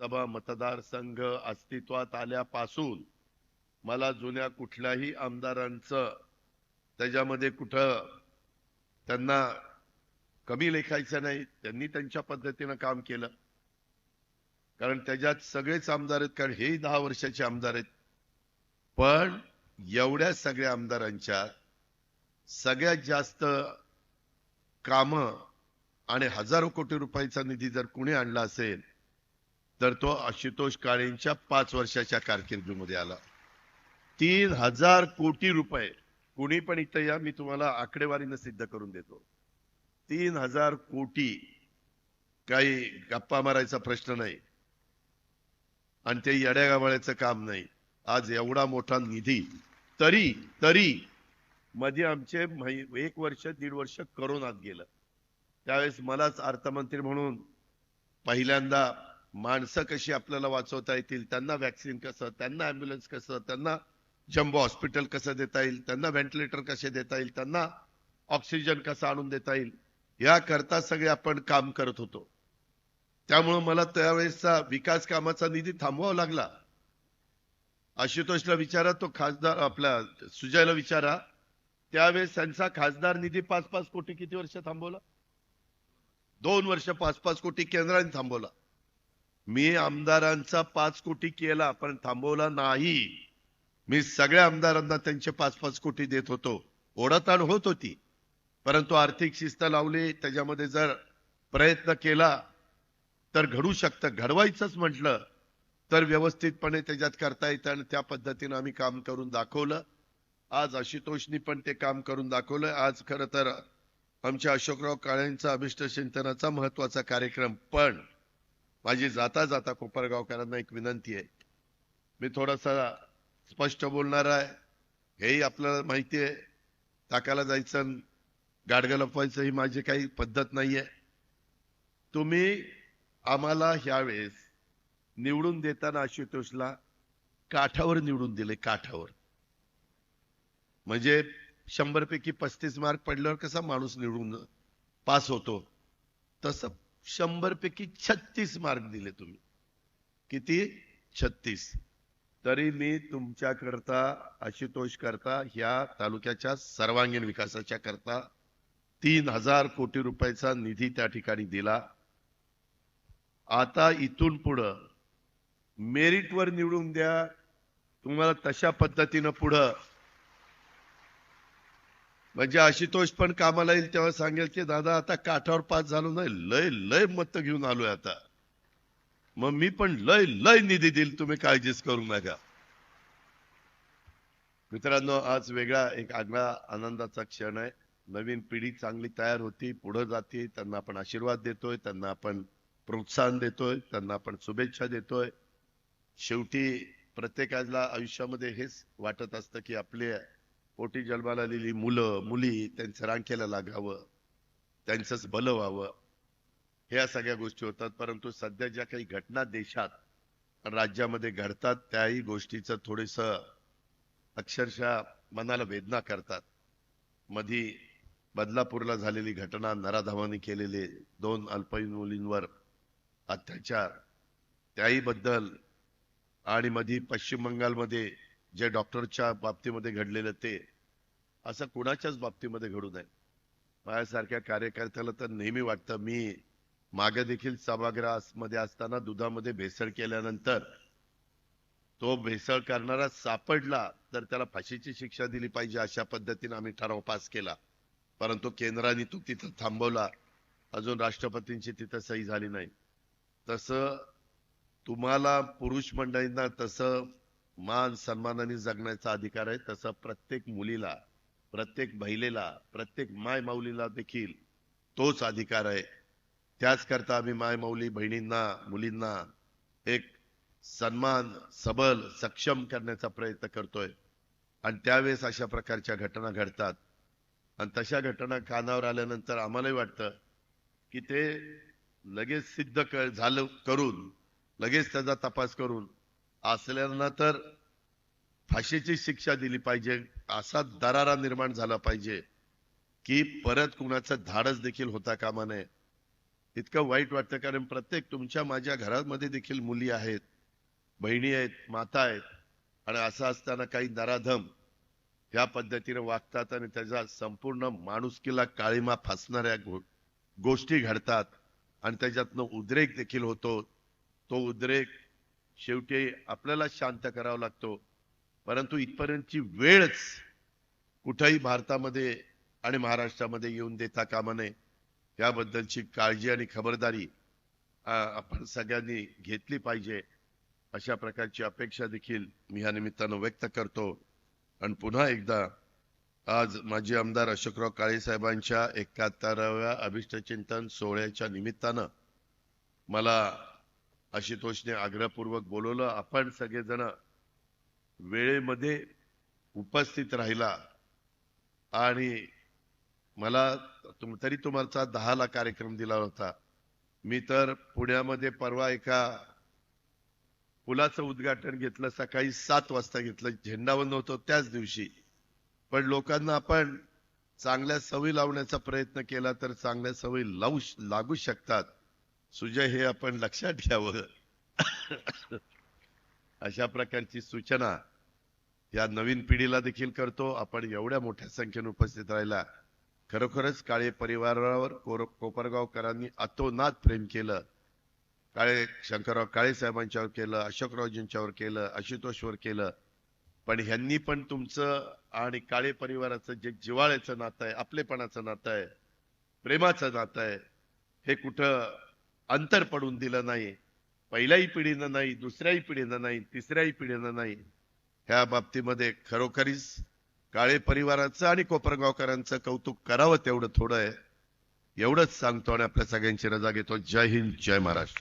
सभा मतदारसंघ अस्तित्वात आल्यापासून मला जुन्या कुठल्याही आमदारांचं त्याच्यामध्ये कुठं त्यांना कमी लेखायचं नाही त्यांनी त्यांच्या पद्धतीनं काम केलं. कारण त्याच्यात सगळेच आमदार आहेत कारण हेही दहा वर्षाचे आमदार आहेत. पण एवढ्या सगळ्या आमदारांच्या सगळ्यात जास्त काम आणि हजारो कोटी रुपयाचा निधी जर कुणी आणला असेल तर तो आशुतोष काळेंच्या पाच वर्षाच्या कारकिर्दीमध्ये आला. तीन हजार कोटी रुपये. कुणी पण इथं या मी तुम्हाला आकडेवारीनं सिद्ध करून देतो. तीन हजार कोटी. काही गप्पा मारायचा प्रश्न नाही. आणि ते येड्यागावाळ्याचं काम नाही. आज एवढा मोठा निधी. तरी तरी मध्ये आमचे एक वर्ष दीड वर्ष करोनात गेलं. त्यावेळेस मलाच अर्थमंत्री म्हणून पहिल्यांदा माणसं कशी आपल्याला वाचवता येतील त्यांना वॅक्सिन कसं त्यांना ऍम्ब्युलन्स कसं त्यांना जम्बो हॉस्पिटल कसं देता येईल त्यांना व्हेंटिलेटर कसे देता येईल त्यांना ऑक्सिजन कसं आणून देता येईल याकरता सगळे आपण काम करत होतो. त्यामुळं मला त्यावेळेसचा विकास कामाचा निधी थांबवावा लागला. आशुतोषला विचारा तो खासदार आपला सुजयला विचारा. त्यावेळेस त्यांचा खासदार निधी पाच पाच कोटी किती वर्ष थांबवला? दोन वर्ष पाच पाच कोटी केंद्राने थांबवला. मी आमदारांचा पाच कोटी केला पण थांबवला नाही. मी सगळ्या आमदारांना त्यांचे पाच पाच कोटी देत होतो. ओढाताण होत होती. परंतु आर्थिक शिस्त लावली त्याच्यामध्ये जर प्रयत्न केला तर घडू शकतं. घडवायचंच म्हटलं तर व्यवस्थितपणे त्याच्यात करता येतं आणि त्या पद्धतीनं आम्ही काम करून दाखवलं. आज आशुतोषनी पण ते काम करून दाखवलं. आज खरं तर आमच्या अशोकराव काळेंचा अभिष्ट चिंतनाचा महत्त्वाचा कार्यक्रम पण माझी जाता जाता कोपरगावकरांना एक विनंती आहे. मी थोडासा स्पष्ट बोलणार आहे. हेही आपल्याला माहिती आहे. टाकायला जायचं गाडगं लपवायचं ही माझी काही पद्धत नाही आहे. तुम्ही आम्हाला ह्यावेळेस निवडून देताना आशुतोषला काठावर निवडून दिले काठावर. म्हणजे शंभरपैकी पस्तीस मार्क पडल्यावर कसा माणूस निवडून पास होतो? तसं शंभर पैकी छत्तीस मार्क दिले तुम्ही. किती? छत्तीस. तरी मी तुमच्या करता आशुतोष करता ह्या तालुक्याच्या सर्वांगीण विकासाच्या करता तीन हजार कोटी रुपयाचा निधी त्या ठिकाणी दिला. आता इथून पुढं मेरिटवर निवडून द्या. तुम्हाला तशा पद्धतीनं पुढं म्हणजे आशुतोष पण कामाला येईल तेव्हा सांगेल की दादा आता काठावर पास झालो नाही लय लय मत घेऊन आलोय आता. मग मी पण लय लय निधी देईल तुम्ही काळजीच करू नका. मित्रांनो आज वेगळा एक आगळा आनंदाचा क्षण आहे. नवीन पिढी चांगली तयार होती पुढे जाते त्यांना आपण आशीर्वाद देतोय त्यांना आपण प्रोत्साहन देतोय त्यांना आपण शुभेच्छा देतोय. शेवटी प्रत्येकाला आयुष्यामध्ये हेच वाटत असतं की आपले पोटी जन्माला आलेली मुलं मुली त्यांचं रांखेला लागावं त्यांचंच भलं व्हावं ह्या सगळ्या गोष्टी होतात. परंतु सध्या ज्या काही घटना देशात राज्यामध्ये घडतात त्याही गोष्टीचं थोडस अक्षरशः मनाला वेदना करतात. मधी बदलापूरला झालेली घटना नराधावानी केलेले दोन अल्पवयीन मुलींवर अत्याचार त्याही बद्दल आणि मधी पश्चिम बंगालमध्ये जे डॉक्टरच्या बाबतीमध्ये घडलेलं ते असं कुणाच्याच बाबतीमध्ये घडू नये. माझ्यासारख्या कार्यकर्त्याला तर नेहमी वाटतं मी मागे देखील सभागृहामध्ये असताना दुधामध्ये भेसळ केल्यानंतर तो भेसळ करणारा सापडला तर त्याला फाशीची शिक्षा दिली पाहिजे अशा पद्धतीने आम्ही ठराव पास केला. परंतु केंद्राने तो तिथं थांबवला. अजून राष्ट्रपतींची तिथं सही झाली नाही. तसं तुम्हाला पुरुष मंडळींना तसं मान सन्मानाने जगण्याचा अधिकार आहे तसा प्रत्येक मुलीला प्रत्येक महिलेला प्रत्येक माय माऊलीला देखील तोच अधिकार आहे. त्याच करता आम्ही माय माऊली बहिणींना मुलींना एक सन्मान सबल सक्षम करण्याचा प्रयत्न करतोय. आणि त्यावेळेस अशा प्रकारच्या घटना घडतात. आणि तशा घटना कानावर आल्यानंतर आम्हालाही वाटतं की ते लगेच सिद्ध क- झालं करून लगेच त्याचा तपास करून असल्यांना तर फाशीची शिक्षा दिली पाहिजे. असा दरारा निर्माण झाला पाहिजे की परत कुणाचं धाडस देखील होता कामा नये. इतकं वाईट वाटतं कारण प्रत्येक तुमच्या माझ्या घरामध्ये देखील मुली आहेत बहिणी आहेत माता आहेत. आणि असं असताना काही नराधम या पद्धतीने वागतात आणि त्याचा संपूर्ण माणुसकीला काळीमा फासणाऱ्या गो- गोष्टी घडतात. आणि त्याच्यातनं उद्रेक देखील होतो. तो उद्रेक शेवटी आपल्याला शांत करावा लागतो. परंतु इथपर्यंतची वेळच कुठेही भारतामध्ये आणि महाराष्ट्रामध्ये येऊन देता कामा नये याबद्दलची काळजी आणि खबरदारी आपण सगळ्यांनी घेतली पाहिजे. अशा प्रकारची अपेक्षा देखील मी या निमित्तानं व्यक्त करतो. आणि पुन्हा एकदा आज माजी आमदार अशोकराव काळे साहेबांच्या एकाहत्तराव्या अभिष्टचिंतन सोहळ्याच्या निमित्तानं मला आशुतोषने आग्रहपूर्वक बोलवलं आपण सगळेजण वेळेमध्ये उपस्थित राहिला आणि मला तुम तरी तुम्हाला दहाला कार्यक्रम दिला होता. मी तर पुण्यामध्ये परवा एका पुलाचं उद्घाटन घेतलं सकाळी सात वाजता घेतलं झेंडावंदन होतं त्याच दिवशी. पण लोकांना आपण चांगल्या सवयी लावण्याचा प्रयत्न केला तर चांगल्या सवयी लावू लागू शकतात. सुजय हे आपण लक्षात घ्यावं. अशा प्रकारची सूचना या नवीन पिढीला देखील करतो. आपण एवढ्या मोठ्या संख्येने उपस्थित राहिला. खरोखरच काळे परिवारावर कोपरगावकरांनी अतोनात प्रेम केलं. काळे शंकरराव काळे साहेबांच्यावर केलं अशोकरावजींच्यावर केलं आशुतोषवर केलं. पण ह्यांनी पण तुमचं आणि काळे परिवाराचं जे जिवाळ्याचं नातं आहे आपलेपणाचं नातं आहे प्रेमाचं नातं आहे हे कुठं अंतर पडून दिलं नाही. पहिल्याही पिढीनं नाही दुसऱ्याही पिढीनं नाही तिसऱ्याही पिढीनं नाही. ह्या बाबतीमध्ये खरोखरीच काळे परिवाराचं आणि कोपरगावकरांचं कौतुक करावं तेवढं थोडं आहे. एवढंच सांगतो आणि आपल्या सगळ्यांची रजा घेतो. जय हिंद जय महाराष्ट्र.